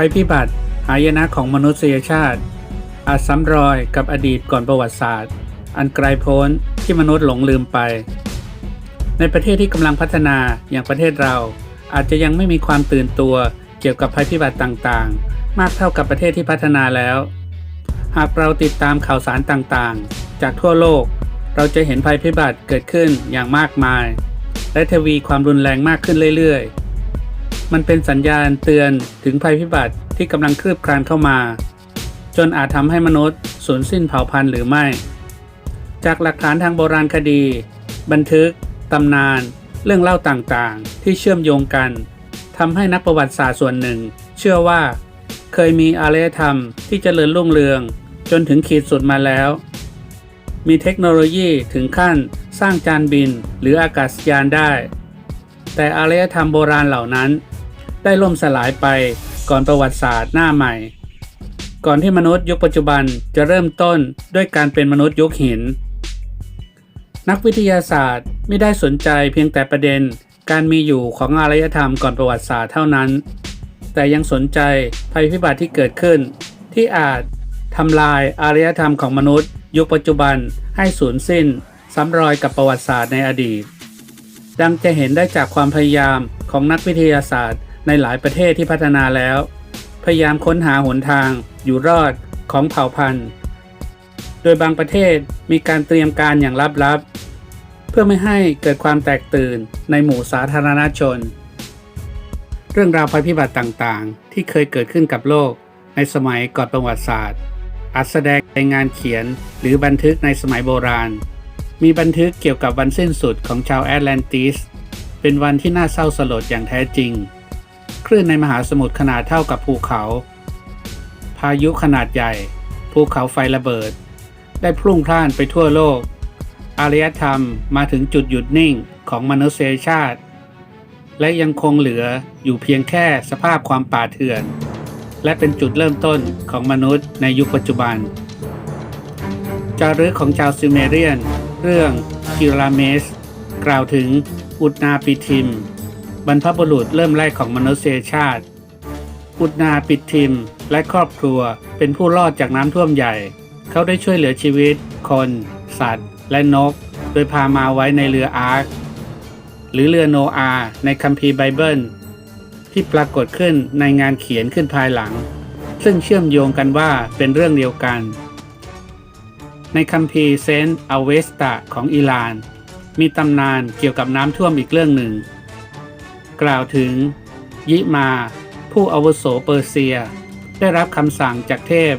ภัยพิบัติหายนะของมนุษยชาติ อาจซ้ำรอยกับอดีตก่อนประวัติศาสตร์ อันไกลโพ้นที่มนุษย์หลงลืมไป ในประเทศที่กำลังพัฒนาอย่างประเทศเรา อาจจะยังไม่มีความตื่นตัวเกี่ยวกับภัยพิบัติต่างๆ มากเท่ากับประเทศที่พัฒนาแล้ว หากเราติดตามข่าวสารต่างๆ จากทั่วโลก เราจะเห็นภัยพิบัติเกิดขึ้นอย่างมากมาย และทวีความรุนแรงมากขึ้นเรื่อยๆ มันเป็นสัญญาณเตือนถึงภัยพิบัติที่กำลังคืบคลานเข้ามา จนอาจทำให้มนุษย์สูญสิ้นเผ่าพันธุ์หรือไม่ จากหลักฐานทางโบราณคดี บันทึก ตำนาน เรื่องเล่าต่างๆ ที่เชื่อมโยงกันทำให้นักประวัติศาสตร์ส่วนหนึ่ง เชื่อว่า เคยมีอารยธรรมที่เจริญรุ่งเรือง จนถึงขีดสุดมาแล้ว มีเทคโนโลยีถึงขั้นสร้างจานบินหรืออากาศยานได้ แต่อารยธรรมโบราณเหล่านั้น ได้ล่มสลายไปก่อนประวัติศาสตร์หน้าใหม่ ก่อนที่มนุษย์ยุคปัจจุบันจะเริ่มต้นด้วยการเป็นมนุษย์ยุคหิน นักวิทยาศาสตร์ไม่ได้สนใจเพียงแต่ประเด็นการมีอยู่ของอารยธรรมก่อนประวัติศาสตร์เท่านั้น แต่ยังสนใจภัยพิบัติที่เกิดขึ้น ที่อาจทำลายอารยธรรมของมนุษย์ ยุคปัจจุบันให้สูญสิ้นซ้ำรอยกับประวัติศาสตร์ในอดีต ดังจะเห็นได้จากความพยายามของนักวิทยาศาสตร์ ในหลายประเทศที่พัฒนาแล้ว พยายามค้นหาหนทางอยู่รอดของเผ่าพันธุ์ โดยบางประเทศมีการเตรียมการอย่างลับๆ เพื่อไม่ให้เกิดความแตกตื่นในหมู่สาธารณชน เรื่องราวภัยพิบัติต่างๆ ที่เคยเกิดขึ้นกับโลกในสมัยก่อนประวัติศาสตร์อาจแสดงในงานเขียนหรือบันทึกในสมัยโบราณ มีบันทึกเกี่ยวกับวันสิ้นสุดของชาวแอตแลนติส เป็นวันที่น่าเศร้าสลดอย่างแท้จริง คลื่นในมหาสมุทรขนาดเท่ากับภูเขา พายุขนาดใหญ่ ภูเขาไฟระเบิด ได้พุ่งพล่านไปทั่วโลก อารยธรรมมาถึงจุดหยุดนิ่งของมนุษยชาติ และยังคงเหลืออยู่เพียงแค่สภาพความป่าเถื่อน และเป็นจุดเริ่มต้นของมนุษย์ในยุคปัจจุบัน จารึกของชาวซูเมเรียน เรื่องกิลาเมส กล่าวถึงอุดนาปิทิม บรรพบุรุษเริ่มแรกของมนุษยชาติ อุดนาปิดทิม และครอบครัวเป็นผู้รอดจากน้ำท่วมใหญ่ เขาได้ช่วยเหลือชีวิต คน สัตว์ และนก โดยพามาไว้ในเรืออาร์ค หรือเรือโนอาในคัมภีร์ไบเบิล ที่ปรากฏขึ้นในงานเขียนขึ้นภายหลัง ซึ่งเชื่อมโยงกันว่าเป็นเรื่องเดียวกัน ในคัมภีร์เซนต์อเวสตาของอิหร่าน มีตำนานเกี่ยวกับน้ำท่วมอีกเรื่องหนึ่ง กล่าวถึง ยิมา ผู้อาวุโสเปอร์เซีย ได้รับคำสั่งจากเทพ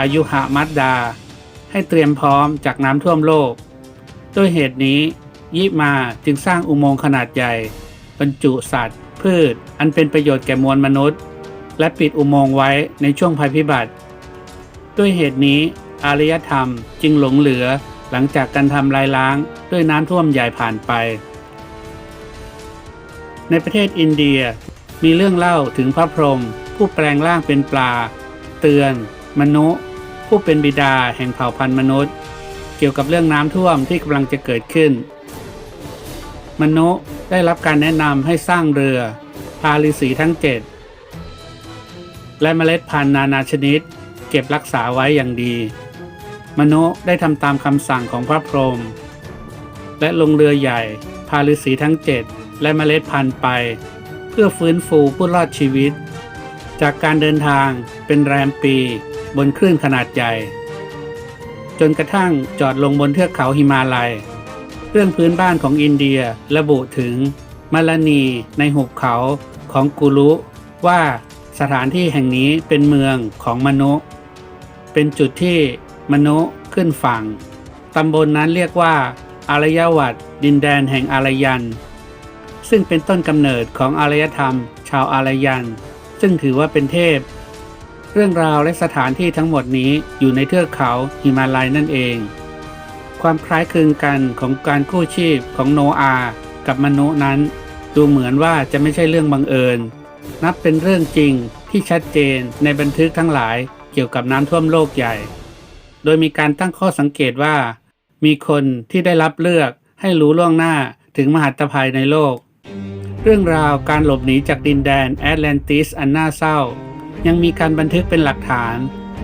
อายุหะมัดดา ให้เตรียมพร้อมจากน้ำท่วมโลก ด้วยเหตุนี้ ยิมาจึงสร้างอุโมงค์ขนาดใหญ่ บรรจุสัตว์ พืช อันเป็นประโยชน์แก่มวลมนุษย์ และปิดอุโมงค์ไว้ในช่วงภัยพิบัติ ด้วยเหตุนี้อารยธรรมจึงหลงเหลือหลังจากการทำลายล้างด้วยน้ำท่วมใหญ่ผ่านไป ในประเทศอินเดียมีเรื่องเล่าถึงพระพรหมผู้แปลงร่างเป็นปลา เตือน มนุษย์ ผู้เป็นบิดาแห่งเผ่าพันธุ์มนุษย์ เกี่ยวกับเรื่องน้ำท่วมที่กำลังจะเกิดขึ้น มนุษย์ได้รับการแนะนำให้สร้างเรือ พาฤาษีทั้งเจ็ดและเมล็ดพันธุ์นานาชนิด เก็บรักษาไว้อย่างดี มนุษย์ได้ทำตามคำสั่งของพระพรหมและลงเรือใหญ่ พาฤาษีทั้งเจ็ด และเมล็ดพันธุ์ไป เพื่อฟื้นฟูผู้รอดชีวิต จากการเดินทางเป็นแรมปี บนคลื่นขนาดใหญ่ จนกระทั่งจอดลงบนเทือกเขาหิมาลัย เรื่องพื้นบ้านของอินเดียระบุถึงมาลานีในหุบเขาของกุลุว่าสถานที่แห่งนี้เป็นเมืองของมนุษย์ เป็นจุดที่มนุษย์ขึ้นฝั่ง ตำบลนนั้นเรียกว่า อารยวัตดินแดนแห่งอารยัน ซึ่งเป็นต้นกำเนิดของอารยธรรม ชาวอารยัน ซึ่งถือว่าเป็นเทพ เรื่องราวและสถานที่ทั้งหมดนี้อยู่ในเทือกเขาหิมาลัยนั่นเอง ความคล้ายคลึงกันของการกู้ชีพของโนอาห์กับมนุษย์นั้น ดูเหมือนว่าจะไม่ใช่เรื่องบังเอิญ นับเป็นเรื่องจริงที่ชัดเจนในบันทึกทั้งหลายเกี่ยวกับน้ำท่วมโลกใหญ่ โดยมีการตั้งข้อสังเกตว่า มีคนที่ได้รับเลือกให้รู้ล่วงหน้าถึงมหัตภัยในโลก เรื่องราวการหลบหนีจากดินแดนแอตแลนติสอันน่าเศร้า ยังมีการบันทึกเป็นหลักฐาน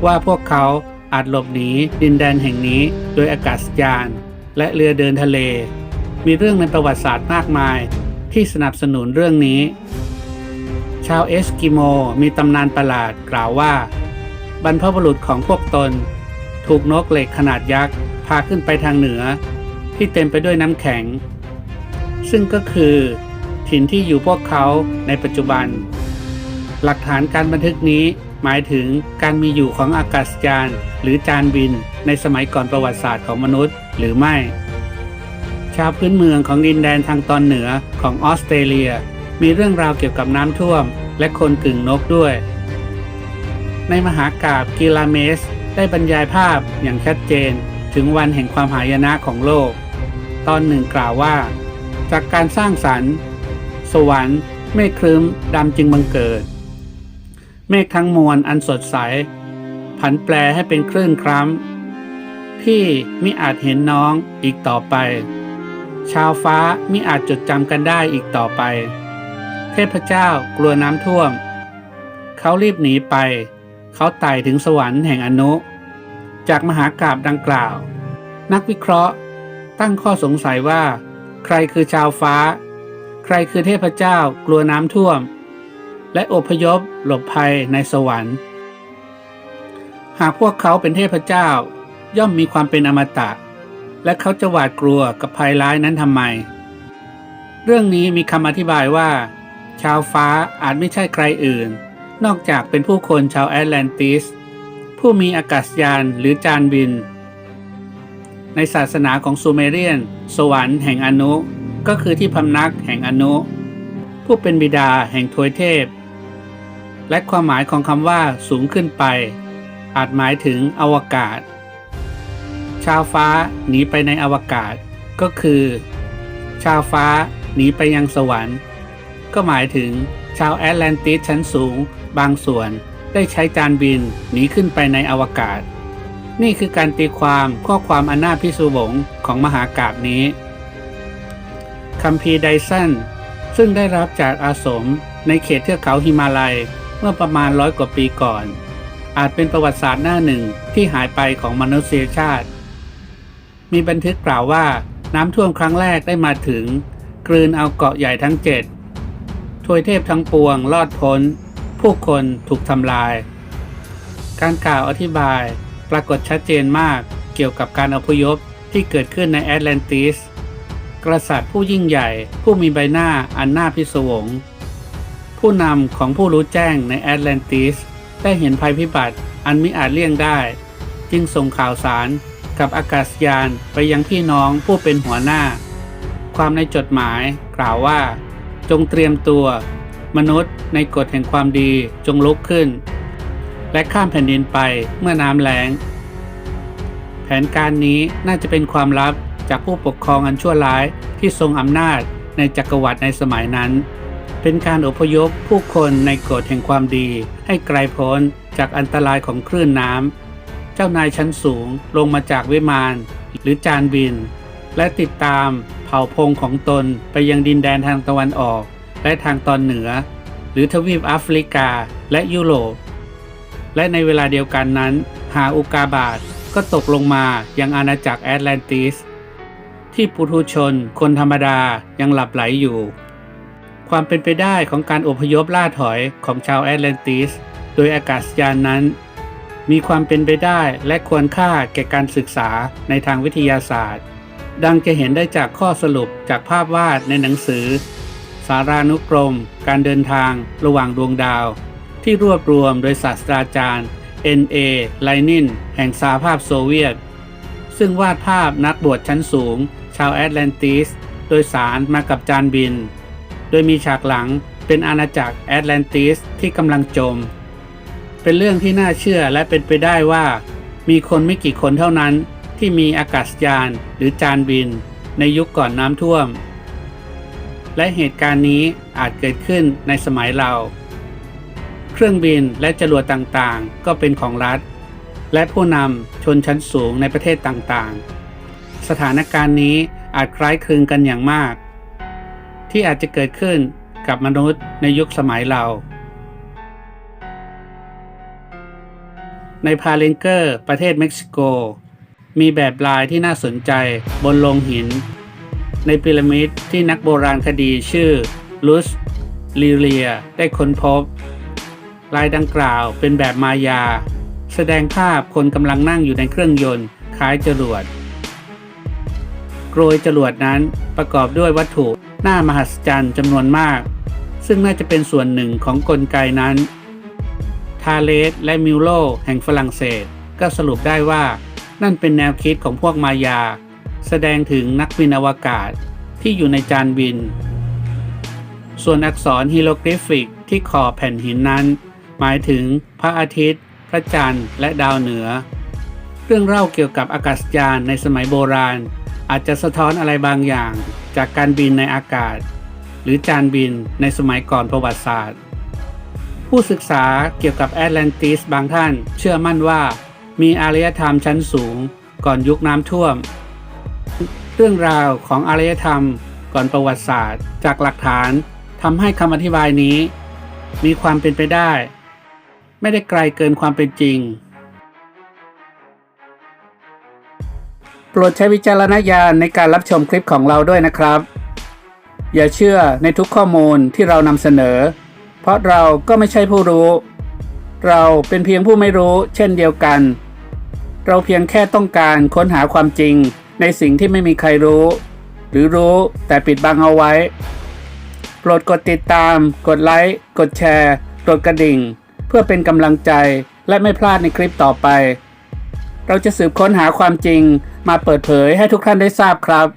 ว่าพวกเขาอาจหลบหนีดินแดนแห่งนี้โดยอากาศยาน และเรือเดินทะเล มีเรื่องในประวัติศาสตร์มากมาย ที่สนับสนุนเรื่องนี้ ชาวเอสกิโมมีตำนานประหลาดกล่าวว่า บรรพบุรุษของพวกตน ถูกนกเหล็กขนาดยักษ์พาขึ้นไปทางเหนือ ที่เต็มไปด้วยน้ำแข็ง ซึ่งก็คือ ถิ่นที่อยู่พวกเขาในปัจจุบัน หลักฐานการบันทึกนี้หมายถึงการมีอยู่ของอากาศยาน หรือจานบิน ในสมัยก่อนประวัติศาสตร์ของมนุษย์หรือไม่ ชาวพื้นเมืองของดินแดนทางตอนเหนือของออสเตรเลีย มีเรื่องราวเกี่ยวกับน้ำท่วม และคนกึ่งนกด้วย ในมหากาบกิลาเมส ได้บรรยายภาพอย่างชัดเจน ถึงวันแห่งความหายนะของโลก ตอนหนึ่งกล่าวว่า จากการสร้างสรรค์ สวรรค์เมฆครึ้มดำจึงบังเกิด เมฆทั้งมวลอันสดใส ผันแปรให้เป็นคลื่นคล้ำพี่มิอาจเห็นน้องอีกต่อไป ชาวฟ้ามิอาจจดจำกันได้อีกต่อไป เทพเจ้ากลัวน้ำท่วม เขารีบหนีไป เขาไต่ถึงสวรรค์แห่งอนุ จากมหากราบดังกล่าว นักวิเคราะห์ตั้งข้อสงสัยว่า ใครคือชาวฟ้า ใครคือเทพเจ้ากลัวน้ำท่วม และอพยพหลบภัยในสวรรค์ หากพวกเขาเป็นเทพเจ้า ย่อมมีความเป็นอมตะ และเขาจะหวาดกลัวกับภัยร้ายนั้นทำไม เรื่องนี้มีคำอธิบายว่า ชาวฟ้าอาจไม่ใช่ใครอื่น นอกจากเป็นผู้คนชาวแอตแลนติส ผู้มีอากาศยานหรือจานบิน ในศาสนาของซูเมเรียน สวรรค์แห่งอนุ ก็คือที่พำนักแห่งอนุ ผู้เป็นบิดาแห่งทวยเทพ และความหมายของคำว่าสูงขึ้นไป อาจหมายถึงอวกาศ ชาวฟ้าหนีไปในอวกาศ ก็คือ ชาวฟ้าหนีไปยังสวรรค์ ก็หมายถึงชาวแอตแลนติสชั้นสูง บางส่วนได้ใช้จานบินหนีขึ้นไปในอวกาศ นี่คือการตีความข้อความอันน่าพิศวงของมหากาบนี้ คัมภีร์ไดสันซึ่งได้รับจากอาสมในเขตเทือกเขาหิมาลัยเมื่อประมาณร้อยกว่าปีก่อน อาจเป็นประวัติศาสตร์หน้าหนึ่งที่หายไปของมนุษยชาติ มีบันทึกกล่าวว่าน้ำท่วมครั้งแรกได้มาถึง กลืนเอาเกาะใหญ่ทั้งเจ็ดทวยเทพทั้งปวงรอดพ้น ผู้คนถูกทำลาย การกล่าวอธิบายปรากฏชัดเจนมากเกี่ยวกับการอพยพที่เกิดขึ้นในแอตแลนติส กษัตริย์ผู้ยิ่งใหญ่ ผู้มีใบหน้าอันน่าพิศวง ผู้นำของผู้รู้แจ้งในแอตแลนติส ได้เห็นภัยพิบัติอันมิอาจเลี่ยงได้ จึงส่งข่าวสารกับอากาศยานไปยังพี่น้องผู้เป็นหัวหน้า ความในจดหมายกล่าวว่า จงเตรียมตัว มนุษย์ในกฎแห่งความดีจงลุกขึ้น และข้ามแผ่นดินไปเมื่อน้ำแล้ง แผนการนี้น่าจะเป็นความลับ จากผู้ปกครองอันชั่วร้ายที่ทรงอำนาจในจักรวรรดิในสมัยนั้น เป็นการอพยพผู้คนในกฎแห่งความดี ให้ไกลพ้นจากอันตรายของคลื่นน้ำเจ้านายชั้นสูงลงมาจากวิมานหรือจานบิน และติดตามเผ่าพงของตนไปยังดินแดนทางตะวันออก และทางตอนเหนือ หรือทวีปแอฟริกาและยุโรปและในเวลาเดียวกันนั้น หาอุกาบาตก็ตกลงมายังอาณาจักรแอตแลนติส ที่ปุถุชน คนธรรมดายังหลับไหลอยู่ ความเป็นไปได้ของการอพยพล่าถอยของชาวแอตแลนติส โดยอากาศยานนั้น มีความเป็นไปได้และควรค่าแก่การศึกษาในทางวิทยาศาสตร์ ดังจะเห็นได้จากข้อสรุปจากภาพวาดในหนังสือ สารานุกรม การเดินทางระหว่างดวงดาว ที่รวบรวมโดยศาสตราจารย์ N.A. ไลนินแห่งสหภาพโซเวียต ซึ่งวาดภาพนักบวชชั้นสูง ชาวแอตแลนติส โดยสารมากับจานบิน โดยมีฉากหลังเป็นอาณาจักรแอตแลนติสที่กำลังจม เป็นเรื่องที่น่าเชื่อและเป็นไปได้ว่า มีคนไม่กี่คนเท่านั้นที่มีอากาศยานหรือจานบิน ในยุคก่อนน้ำท่วม และเหตุการณ์นี้อาจเกิดขึ้นในสมัยเรา เครื่องบินและจรวดต่างๆ ก็เป็นของรัฐ และผู้นำชนชั้นสูงในประเทศต่างๆ สถานการณ์นี้อาจคล้ายคลึงกันอย่างมาก ที่อาจจะเกิดขึ้นกับมนุษย์ในยุคสมัยเรา ในพาเลนเกอร์ ประเทศเม็กซิโก มีแบบลายที่น่าสนใจบนโลงหิน ในพีระมิดที่นักโบราณคดีชื่อลุสลิเลียได้ค้นพบ ลายดังกล่าวเป็นแบบมายา แสดงภาพคนกำลังนั่งอยู่ในเครื่องยนต์คล้ายจรวด รยจรวดนั้นประกอบด้วยวัตถุหน้ามหัศจรรย์จำนวนมาก ซึ่งน่าจะเป็นส่วนหนึ่งของกลไกนั้น ทาเลสและมิวโลแห่งฝรั่งเศส ก็สรุปได้ว่า นั่นเป็นแนวคิดของพวกมายา แสดงถึงนักบินอวกาศที่อยู่ในจานบิน ส่วนอักษรฮีโรกริฟิกที่ขอบแผ่นหินนั้น หมายถึงพระอาทิตย์ พระจันทร์ และดาวเหนือ เรื่องเล่าเกี่ยวกับอากาศยานในสมัยโบราณ อาจจะสะท้อนอะไรบางอย่าง จากการบินในอากาศ หรือจานบินในสมัยก่อนประวัติศาสตร์ ผู้ศึกษาเกี่ยวกับแอตแลนติสบางท่านเชื่อมั่นว่า มีอารยธรรมชั้นสูง ก่อนยุคน้ำท่วม เรื่องราวของอารยธรรมก่อนประวัติศาสตร์ จากหลักฐานทำให้คำอธิบายนี้ มีความเป็นไปได้ ไม่ได้ไกลเกินความเป็นจริง รดใช้วิจารณญาณในการรับชมคลิปของเราด้วยนะครับ อย่าเชื่อในทุกข้อมูลที่เรานำเสนอ เพราะเราก็ไม่ใช่ผู้รู้ เราเป็นเพียงผู้ไม่รู้ เช่นเดียวกัน เราเพียงแค่ต้องการค้นหาความจริงในสิ่งที่ไม่มีใครรู้ หรือรู้แต่ปิดบังเอาไว้โปรดกดติดตาม กดไลค์ กดแชร์กดกระดิ่ง เพื่อเป็นกำลังใจและไม่พลาดในคลิปต่อไป เราจะสืบค้นหาความจริง มาเปิดเผยให้ทุกท่านได้ทราบครับ